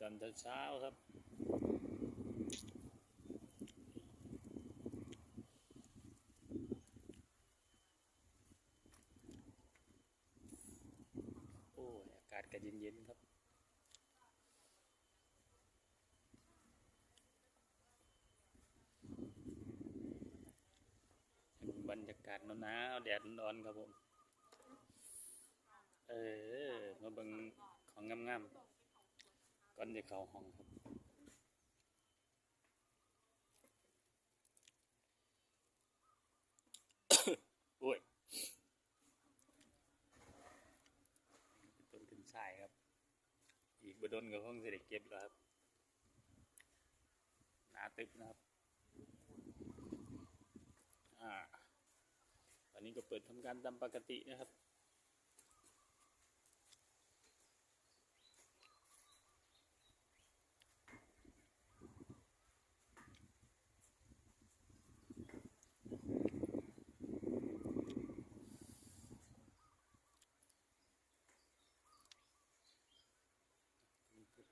ตอนเช้าครับ โอ้ยอากาศก็เย็นๆครับบรรยากาศหนาวๆแดดร้อนครับผม เออ มาเบิ่งของงามๆ ก่อนจะเข้าห้องครับโอ้ยต้นขึ้นช่ายครับ อีกบดนก็คงจะได้เก็บแล้วครับหนาตึบนะครับอ่าตอนนี้ก็เปิดทำการตามปกตินะครับ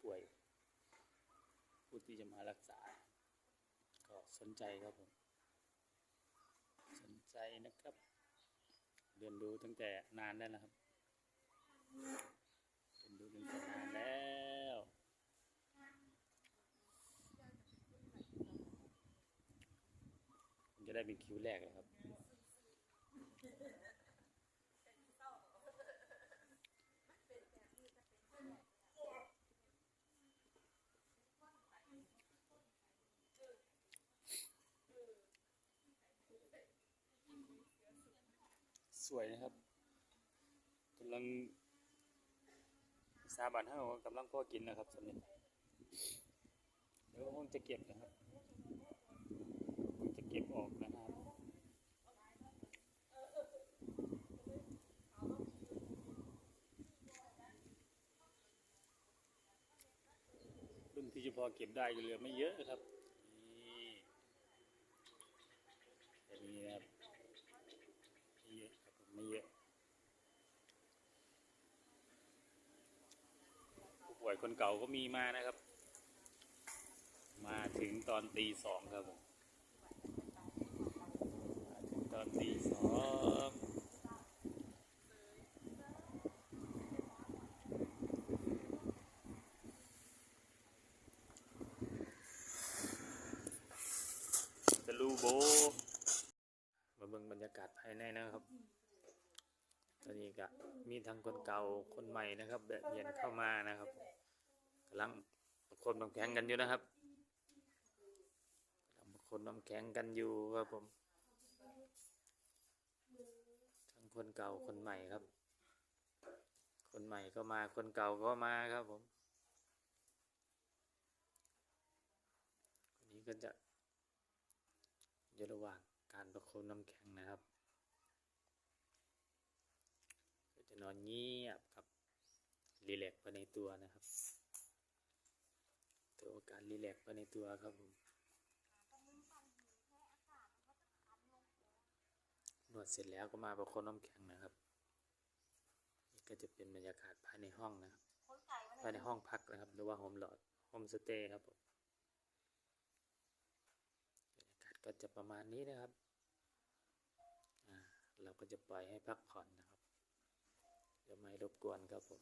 ป่วย ผู้ที่จะมารักษา ก็สนใจครับผม สนใจนะครับ เรียนรู้ตั้งแต่นานแล้วนะครับเรียนรู้ตั้งแต่นานแล้วจะได้เป็นคิวแรกเลยครับ สวยนะครับกำลังซาบานเฮากำลังพ่อกินนะครับสำนี้เดี๋ยวผมจะเก็บนะครับผมจะเก็บออกนะครับรุ่นที่จะพอเก็บได้ก็เหลือไม่เยอะครับนี่แบบนี้นะครับ ไม่เยอะครับผ มไม่เยอะผู้ป่วยคนเก่าก็มีมานะครับ มาถึงตอนตีสองครับผมมาถึงตอนตีสองจะรูโบมาเบิ่งบรรยากาศภายในนะครับ ตอนนี้ก็มีทั้งคนเก่าคนใหม่นะครับแบบเวียนเข้ามานะครับกำลังประคนน้ำแข็งกันอยู่นะครับกำลังประคนน้ำแข็งกันอยู่ครับผม ทั้งคนเก่าคนใหม่ครับ คนใหม่ก็มาคนเก่าก็มาครับผมนนี้ก็จะอยู่ระหว่างการประคมน้ำแข็งนะครับก็จะ นอนเงียบครับรีแลกซ์ไปในตัวนะครับถือโอกาสรีแลกซ์ไปในตัวครับผมนวดเสร็จแล้วก็มาประคมน้ำแข็งนะครับนี่ก็จะเป็นบรรยากาศภายในห้องนะครับภายในห้องพักนะครับหรือว่าโฮมหลอดโฮมสเตย์ครับผมบรรยากาศก็จะประมาณนี้นะครับเราก็จะปล่อยให้พักผ่อนนะครับ เดี๋ยวไม่รบกวนครับผม